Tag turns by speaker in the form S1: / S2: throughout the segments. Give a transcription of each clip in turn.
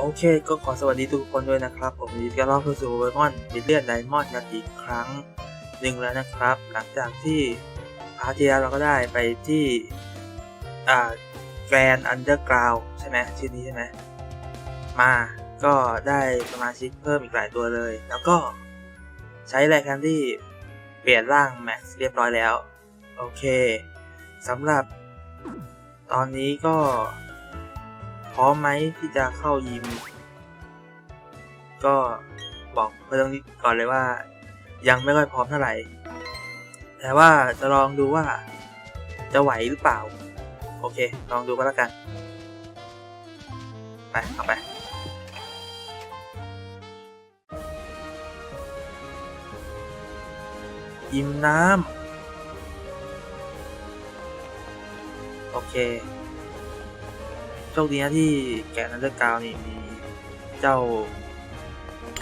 S1: โอเค ก็ขอสวัสดีทุกคนด้วยนะครับ ผมยินดีต้อนรับเข้าสู่เวอร์มอนบิเลียนไดมอนด์กันอีกครั้งหนึ่งแล้วนะครับ หลังจากที่พาร์ทที่แล้วเราก็ได้ไปที่อ่าแกรนอันเดอร์กราวใช่ไหมชื่อนี้ใช่ไหมมาก็ได้สมาชิกเพิ่มอีกหลายตัวเลย แล้วก็ใช้แรงกันที่เปลี่ยนร่างแม็กซ์เรียบร้อยแล้ว โอเคสำหรับตอนนี้ก็ ร้อมไหมที่จะเข้ายิม ก็บอกเพื่อนนี้ก่อนเลยว่า ยังไม่ค่อยพร้อมเท่าไหร่ แต่ว่าจะลองดูว่า จะไหวหรือเปล่า โอเค ลองดูก็แล้วกัน ไปเอาไปยิมน้ำโอเค คดีนะที่แกะนันเดอร์กาวนี่มีเจ้า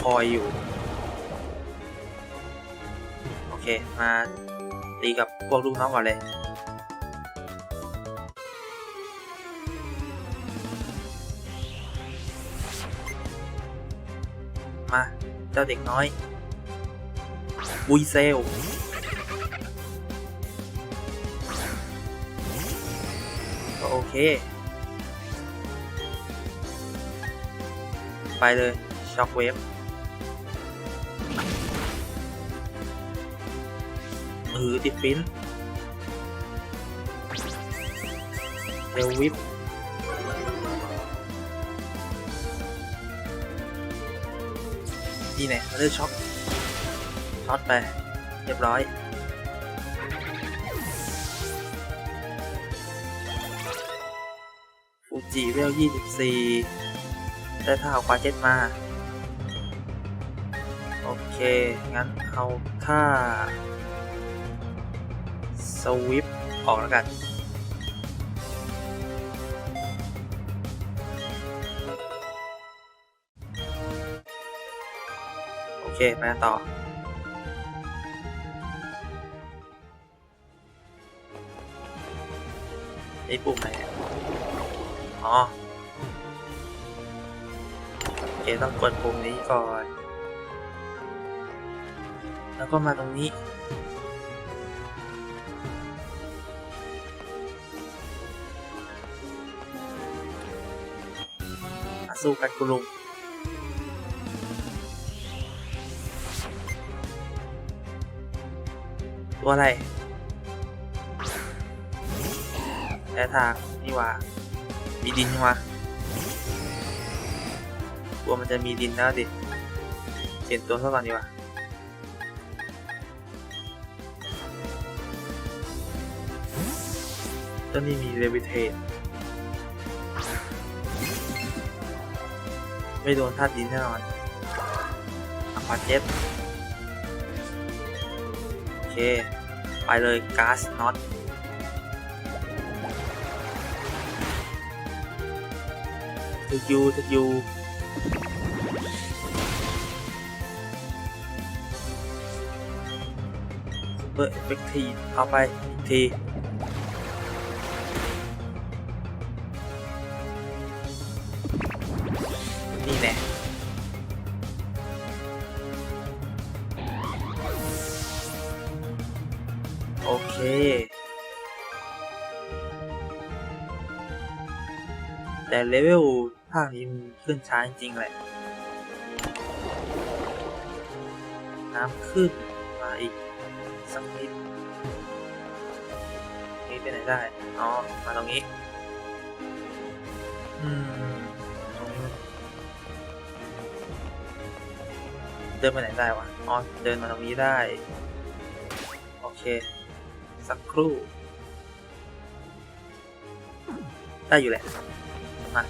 S1: คอยอยู่ โอเค มาตีกับพวกลูกน้องก่อนเลยมาเจ้าเด็กน้อย บุยเซล ก็โอเค เลยช็อคเวฟมือติดฟินเร็ววิปนี่แน่เลือกช็อคช็อตไป เรียบร้อยฟูจิเวลยี่สิบสี่ ได้ท่าเอาควาเจ็ตมา โอเค งั้นเอาท่าสวิปออกแล้วกัน โอเค ไปต่อไอ้ปุ่มไหนอ๋อ เคต้องกดปุ่มนี้ก่อน แล้วก็มาตรงนี้ มาสู้กันกุลุงตัวอะไรแต่ทางนี่ว่ามีดินนี่หว่า ตัวมันจะมีดินแล้วดิเปลี่ยนตัวซะก่อนดีกว่าตัวนี้มีเลวิเทนไม่โดนธาตุดินแน่นอนอัควาเจ็ตโอเค ไปเลยก๊าซน็อตทึกยูทึกยู ซูเปอร์เอฟเฟกทีเอาไปอีกทีนี่แน่โอเคแต่เลเวลาคนี้มันขึ้นช้าจริงๆแหละ น้ำขึ้นมาอีกสักนิดนี่ไปไหนได้ อ๋อ มาตรงนี้ อืม ตรงนี้มันเดินไปไหนได้วะ อ๋อ เดินมาตรงนี้ได้ โอเค สักครู่ ได้อยู่แหละ มา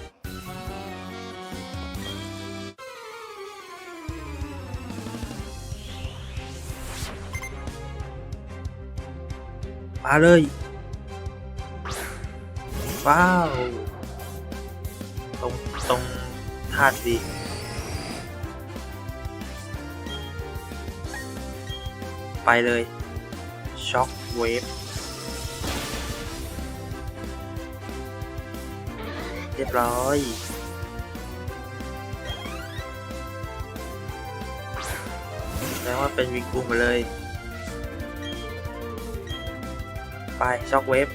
S1: มาเลยว้าวตรงตรงธาตุดีไปเลยช็อคเวฟเรียบร้อยแปลว่าเป็นวิงกูมาเลย ไปช็อกเวฟ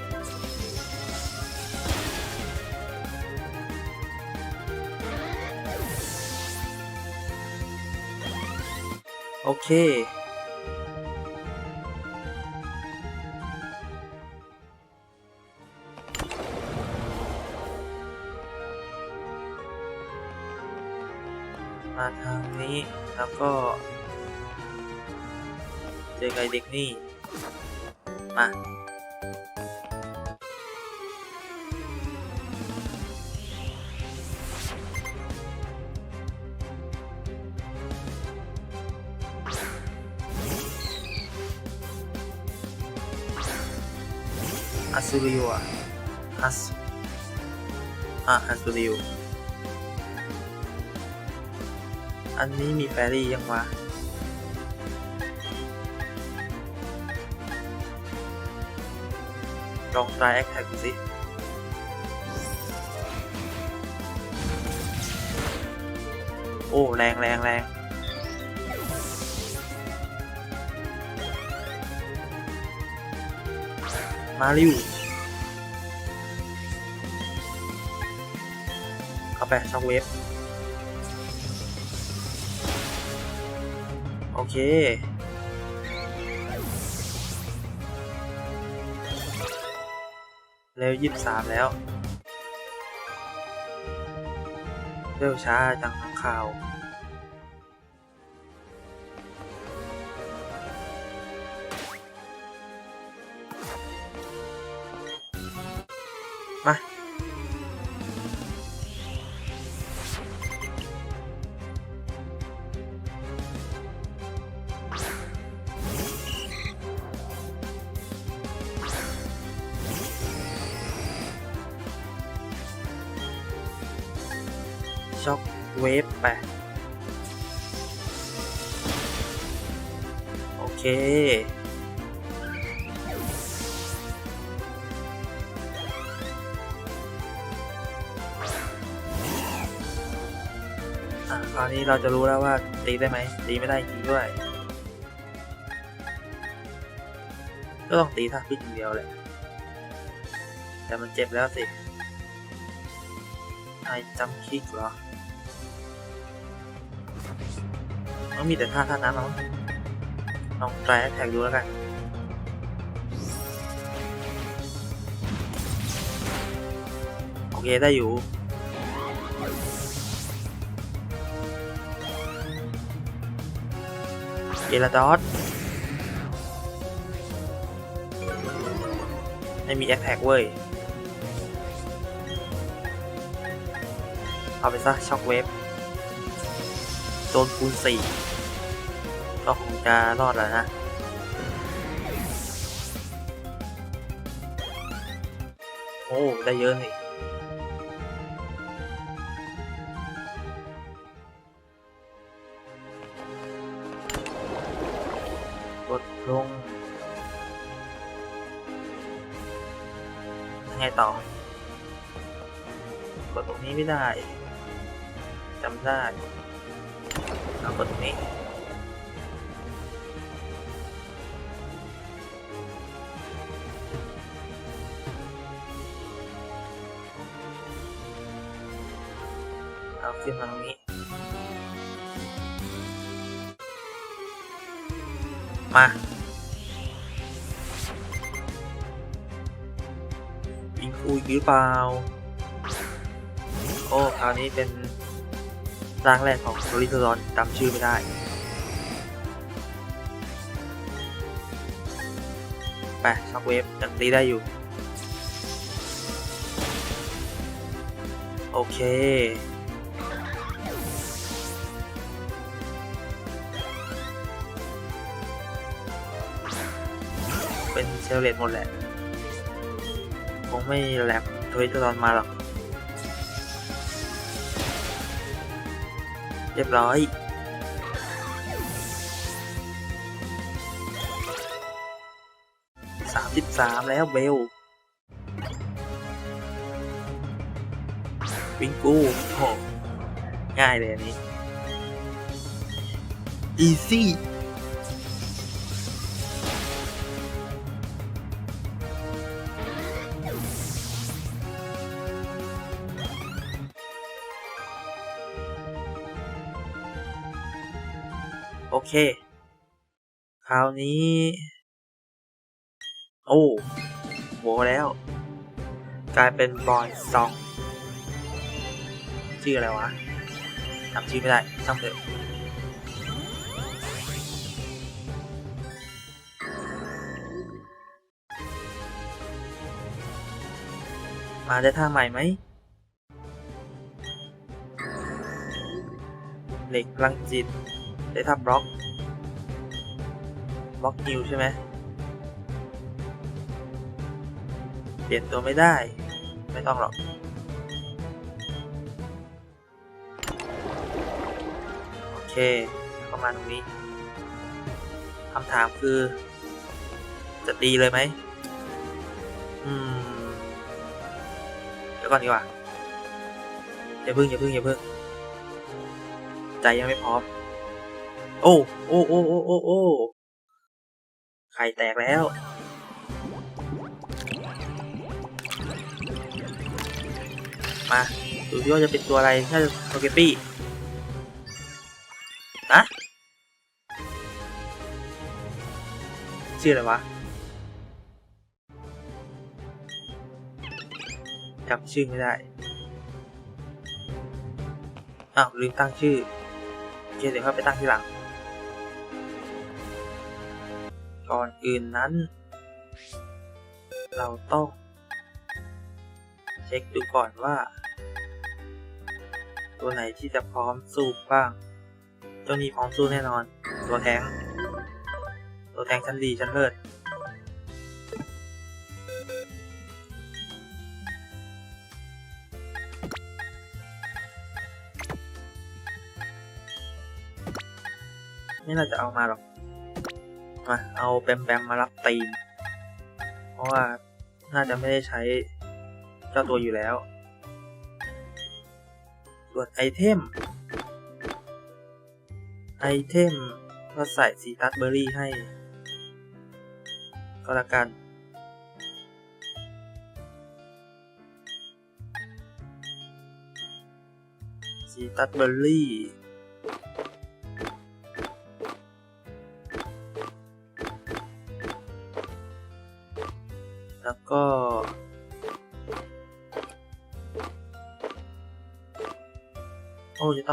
S1: โอเค มาทางนี้แล้วก็ เจอไกเด็กนี่ มา ซูริวอะฮัสอะฮัซูริวอันนี้มีแฟรี่ยังวะลอง try attack ดูสิโอ้ แรงแรงแรงมาริว ไปช็อกเวฟโอเค เร็วยี่สิบสามแล้ว เร็วช้าจังทั้งข่าวมา เวฟไป โอเค อะคราวนี้เราจะรู้แล้วว่าตีได้ไหมตีไม่ได้จริงด้วย ก็ต้องตีท่าพิษอย่างเดียวแหละแต่มันเจ็บแล้วสิไอจำคิกเหรอ ต้องมีแต่ท่าท่านั้นเนาะลอง try attack ดูแล้วกันโอเคได้อยู่เกลาดอสไม่มีแอคแท็กเว้ย เอาไปซะช็อกเวฟโดนคูณสี่ ก็คงจะรอดแล้วนะ โอ้ ได้เยอะนี่กดลงยังไงต่อกดตรงนี้ไม่ได้จำได้เอากดตรงนี้ ขึ้นมาตรงนี้ มายิงคูอีกหรือเปล่า โอ้คราวนี้เป็นร่างแรกของโทริโทรอนจำชื่อไม่ได้ไปช็อกเวฟยังตีได้อยู่ โอเค เป็นเซลเลตหมดแหละ คงไม่แลบทริโทรอนมาหรอก เรียบร้อย สามสิบสามแล้วเบลวิงกูโหง่ายเลยอันนี้อี เค คราวนี้ โอ้โหแล้ว กลายเป็นบอยซอง ชื่ออะไรวะจำชื่อไม่ได้ช่างเถอะมาได้ท่าใหม่ไหมเหล็กพลังจิต ได้ท่าบล็อกบล็อกนิวใช่ไหมเปลี่ยนตัวไม่ได้ ไม่ต้องหรอก โอเคประมาณตรงนี้คำถามคือ จะตีเลยไหมอืม เดี๋ยวก่อนดีกว่าอย่าพึ่งอย่าพึ่งอย่าพึ่ง ใจยังไม่พร้อม โอ้โอ้โอ้โอ้โอ้โอ้ไข่แตกแล้ว มา ดูที่ว่าจะเป็นตัวอะไรน่าจะสเกตตี้นะชื่ออะไรวะจำชื่อไม่ได้ อ้าวลืมตั้งชื่อเคเดี๋ยวค่อยไปตั้งทีหลัง ก่อนอื่นนั้น เราต้อง เช็คดูก่อนว่า ตัวไหนที่จะพร้อมสู้บ้างเจ้านี้พร้อมสู้แน่นอน ตัวแทงตัวแทงชั้นดีชั้นเลิศไม่น่าจะเอามาหรอก มาเอาแบมแบมมารับตีน เพราะว่าน่าจะไม่ได้ใช้เจ้าตัวอยู่แล้วส่วนไอเทม ไอเทมก็ใส่ซีตัสเบอร์รี่ให้ ก็แล้วกันซีตัสเบอร์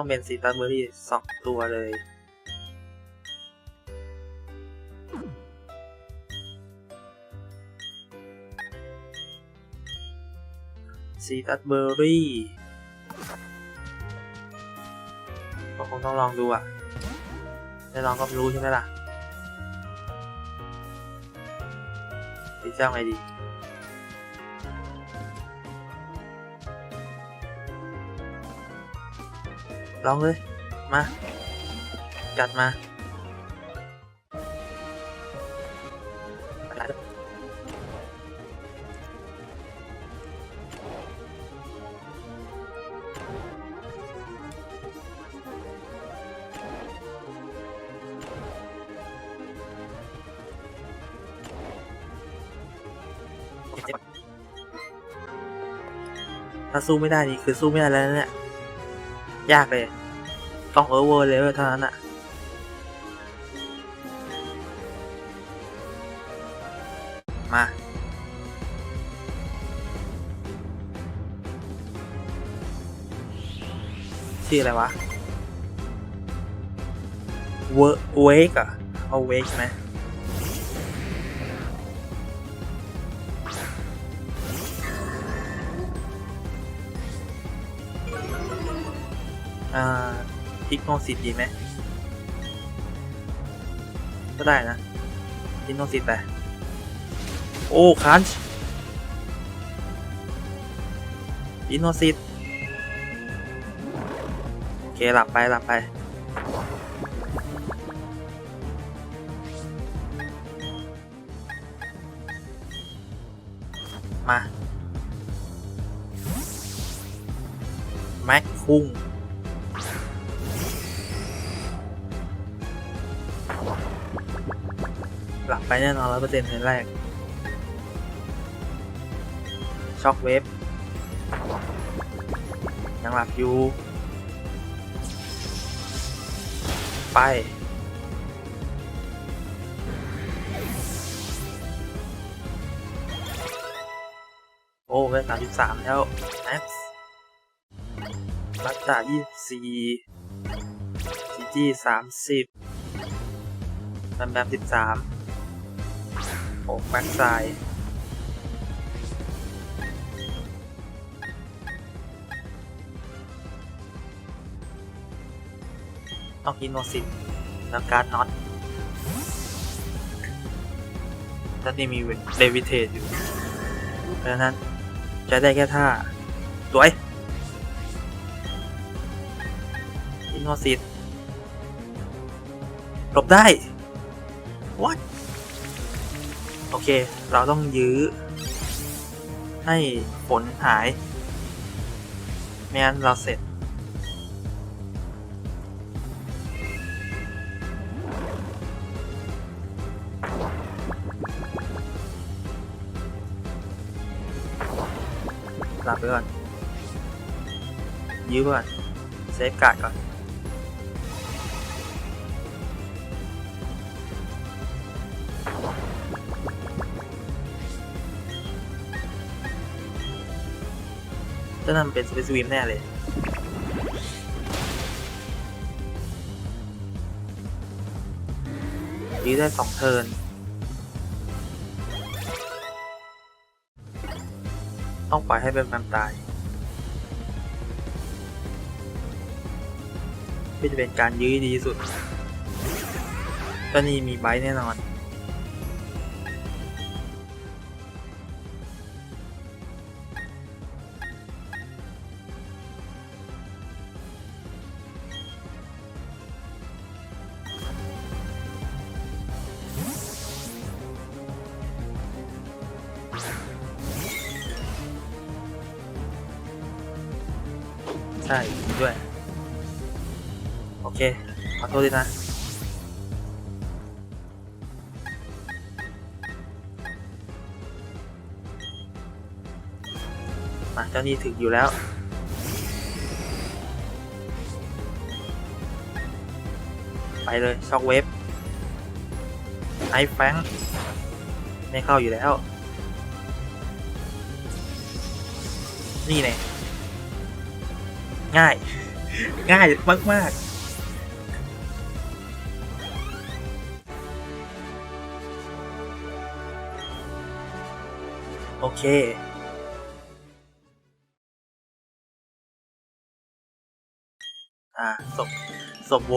S1: ต้องเป็นซีตัสเบอร์รี่สองตัวเลย ซีตัสเบอร์รี่ก็คงต้องลองดูอะไม่ลองก็ไม่รู้ใช่ไหมล่ะตีเจ้าไงดี ลองเลย มา จัดมาอะไรถ้าสู้ไม่ได้นี่คือสู้ไม่ได้แล้วเนี่ย ยากเลย ต้องเอเวอร์เลยเท่านั้นอะมา ชื่ออะไรวะ เวเวกอะเอาเวกใช่ไหม อ่าทิกโนสิตดีไหมก็ได้นะทิกโนสิตไป โอ้คันช์ทิกโนสิตโอเค หลับไป หลับไปมาแม็กคุ้ง หลับไปแน่นอนร้อยเปอร์เซ็นต์ในแรก ช็อกเวฟยังหลับอยู่ ไปโอ้เวลสามสิบสามแล้วแม็กซ์บัตตายี่สี่จีจีสามสิบแบมแบมสิบสาม โอ้แบ็กไซด์ต้องอินโนสิตแล้วการ์ดน็อตแล้วนี่มีเลวิเทตอยู่ เพราะฉะนั้นใช้ได้แค่ท่าสวยอินโนซิตหลบได้ what โอเค เราต้องยื้อ ให้ฝนหายไม่งั้นเราเสร็จ หลับไปก่อน ยื้อก่อน เซฟการ์ดก่อน จะนำเป็นสเปซวิมแน่เลยยื้อได้สองเทิร์นต้องปล่อยให้เป็นแมมตายเพื่อจะเป็นการยื้อดีที่สุดก็นี่มีไบต์แน่นอน ใช่ด้วย โอเค ขอโทษด้วยนะมาเจ้านี่ถึงอยู่แล้วไปเลยช็อกเวฟไอแฟงไม่เข้าอยู่แล้ว นี่ไงง่าย ง่ายมากมากๆโอเคอ่าศพศพโว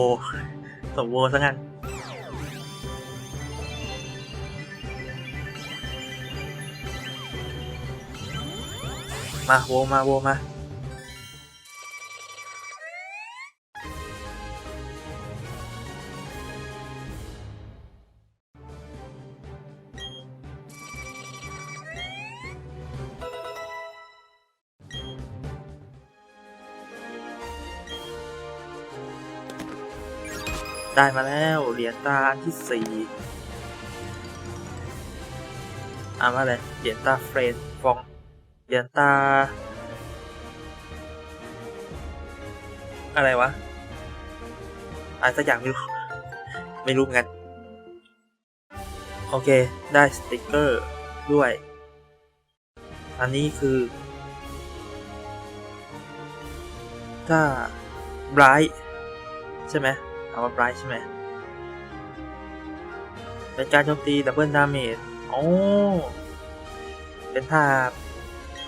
S1: ศพโวซะงั้น มาโวมาโวมาได้มาแล้วเหรียญตาอันที่สี่อามาเลยเหรียญตาเฟรนฟอง เหรียตา อะไรวะอะไรสักอย่างไม่รู้ ไม่รู้เหมือนกันโอเค ได้สติกเกอร์ด้วย อันนี้คือ ถ้าไบรท์ใช่ไหมเอาว่าไบรท์ใช่ไหมเป็นการโจมตีดับเบิลดาเมจโอ้เป็นท่า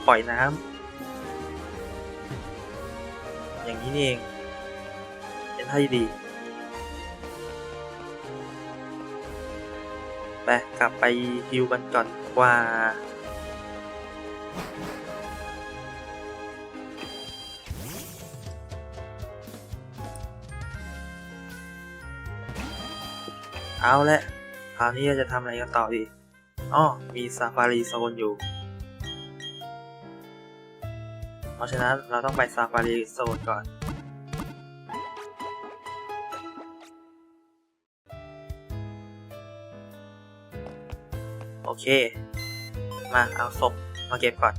S1: ปล่อยน้ำอย่างนี้นี่เอง เป็นท่าที่ดี ไป กลับไปฮิวกันก่อนกว่าเอาละคราวนี้เราจะทำอะไรกันต่อดีอ๋อมีซาฟารีโซนอยู่ ราะฉะนั้นเราต้องไปซาฟารีโซนก่อน โอเค มาเอาศพมาเก็บก่อน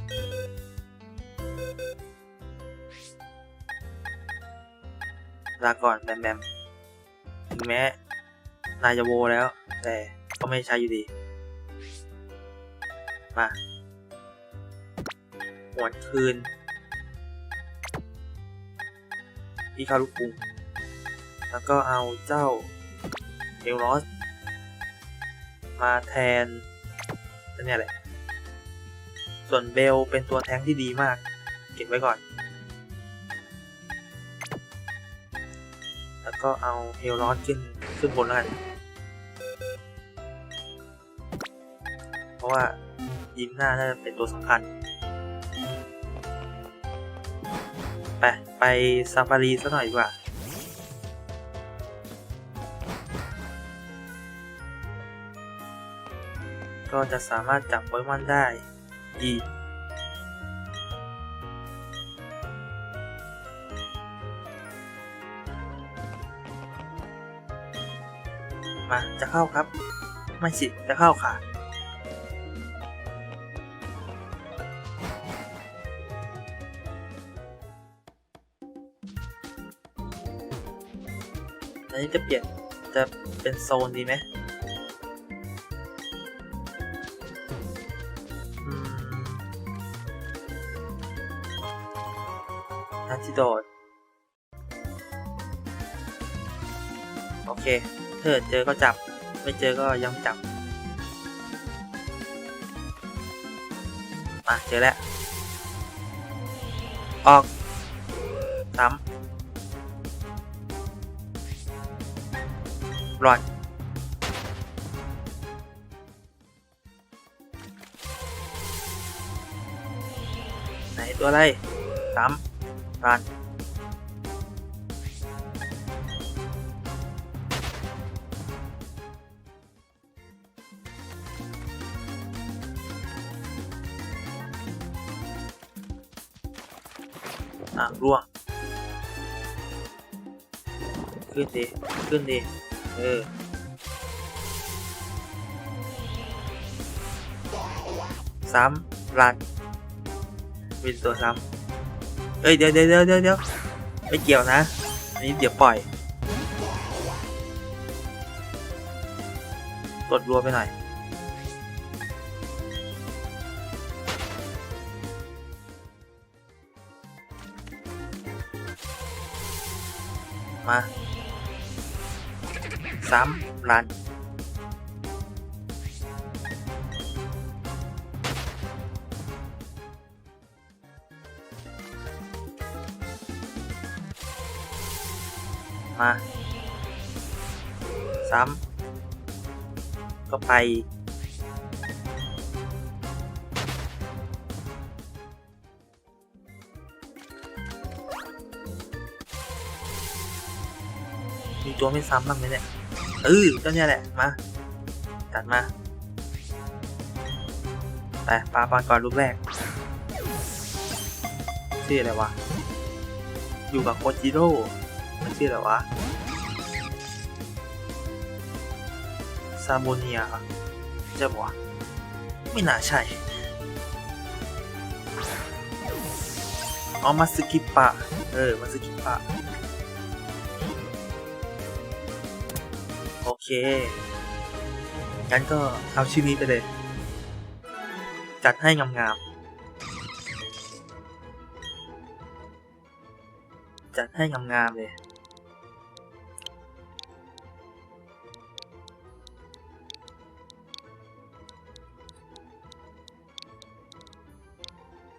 S1: ลาก่อนแบมแบมถึงแม้นายจะโวแล้ว แต่ก็ไม่ใช่อยู่ดี มาหวนคืน อีคารุกุงแล้วก็เอาเจ้าเอลรอสมาแทนอันเนี่ยแหละ ส่วนเบลเป็นตัวแทงที่ดีมาก เก็บไว้ก่อน แล้วก็เอาเฮลรอสขึ้นขึ้นบนแล้วกัน เพราะว่ายิ้มหน้าน่าจะเป็นตัวสำคัญ ไป ไปซาฟารีซะหน่อยดีกว่า ก็จะสามารถจับโปเกมอนได้อีกมาจะเข้าครับ ไม่สิ จะเข้าค่ะ นี้จะเปลี่ยนจะเป็นโซนดีไหมอันที่โดด โอเคถ้าเกิดเจอก็จับ ไม่เจอก็ยังไม่จับมาเจอแล้ว ออกซ้ำ รอดไหนตัวอะไรซ้ำรอดอะร่วง ขึ้นดิขึ้นดิ เออซ้ำรันวินตัวซ้ำเอ้ยเดี๋ยวเดี๋ยวเดี๋ยวเดี๋ยวไม่เกี่ยวนะ อันนี้เดี๋ยวปล่อย กดรัวไปหน่อยมา ซ้ำรันมาซ้ำก็ไป มีตัวไม่ซ้ำบ้างไหมเนี่ย เออเจ้าเนี่ยแหละ มา จัดมา ไปปลาปอนก่อนลูกแรกชื่ออะไรวะ อยู่กับโคจิโร่ มันชื่ออะไรวะ ซาโบเนียเหรอใช่ปะวะไม่น่าใช่อ๋อมาสกิปะ เออมาสกิปะ เคงั้นก็เอาชื่อนี้ไปเลย จัดให้งามๆจัดให้งามๆเลย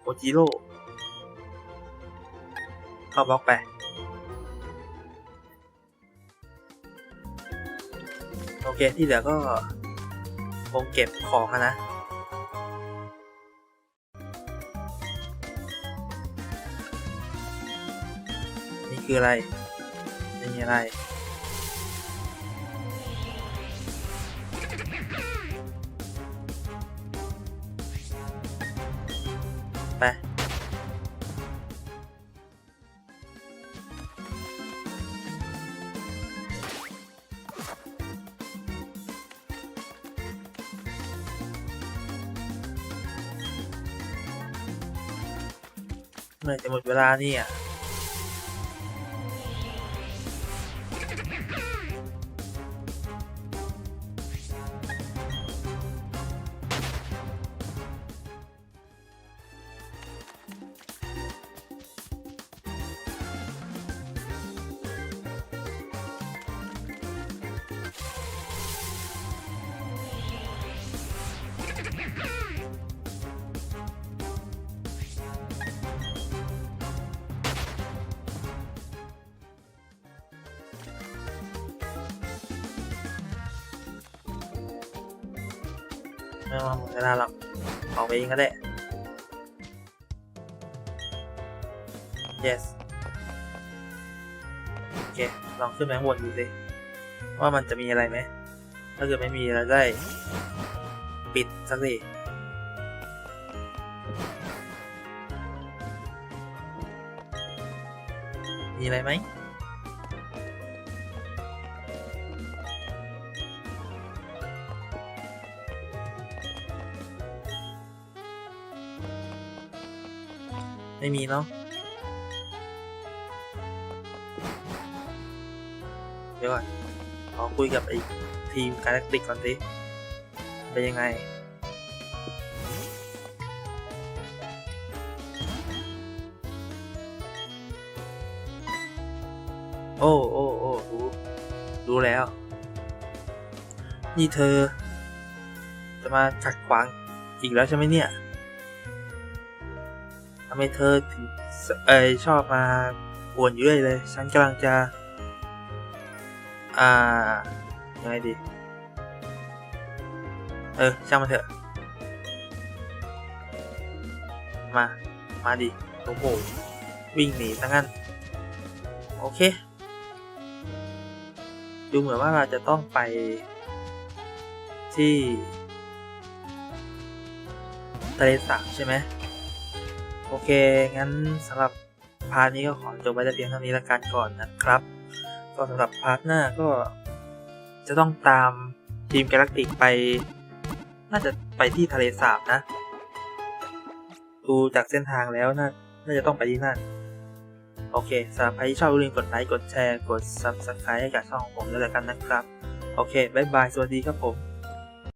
S1: โอจิโร่เข้าบล็อกไป เคที่เหลือก็คงเก็บของนะนี่คืออะไรไม่มีอะไร เมื่อจะหมดเวลาเนี่ย ไม่ว่าหมดเวลาหรอกออกไปเองก็ได้ yes โอเค ลองขึ้นไปข้างบนดูสิว่ามันจะมีอะไรไหม ถ้าเกิดไม่มีเราได้ ปิดสักทีมีอะไรไหม ไม่มีเนาะเดี๋ยวก่อนขอคุยกับไอ้ทีมการแลกติกก่อนสิเป็นยังไงโอ้โอ้โอ้รู้รู้แล้ว นี่เธอ จะมาขัดขวางอีกแล้วใช่ไหมเนี่ย ไมเธอถึงเอยชอบมาป่วนอยู่เรื่อยเลย ฉันกำลังจะ อ่ายังไงดี เออ ช่างมันเถอะ มา มาดิโอ้โหวิ่งหนีซะงั้น โอเค ดูเหมือนว่าเราจะต้องไปที่ทะเลสาบใช่ไหม โอเค งั้นสำหรับพาร์ทนี้ก็ขอจบไว้แต่เพียงเท่านี้ละกันก่อนนะครับ ก็สำหรับพาร์ทหน้าก็จะต้องตามทีมกาแล็กติกไป น่าจะไปที่ทะเลสาบนะ ดูจากเส้นทางแล้วน่าน่าจะต้องไปที่นั่น โอเคสำหรับใครที่ชอบลืมกดไลค์ กดแชร์ กด Subscribe ให้กับช่องของผมด้วยแล้วกันนะครับ โอเค บ๊ายบาย สวัสดีครับผม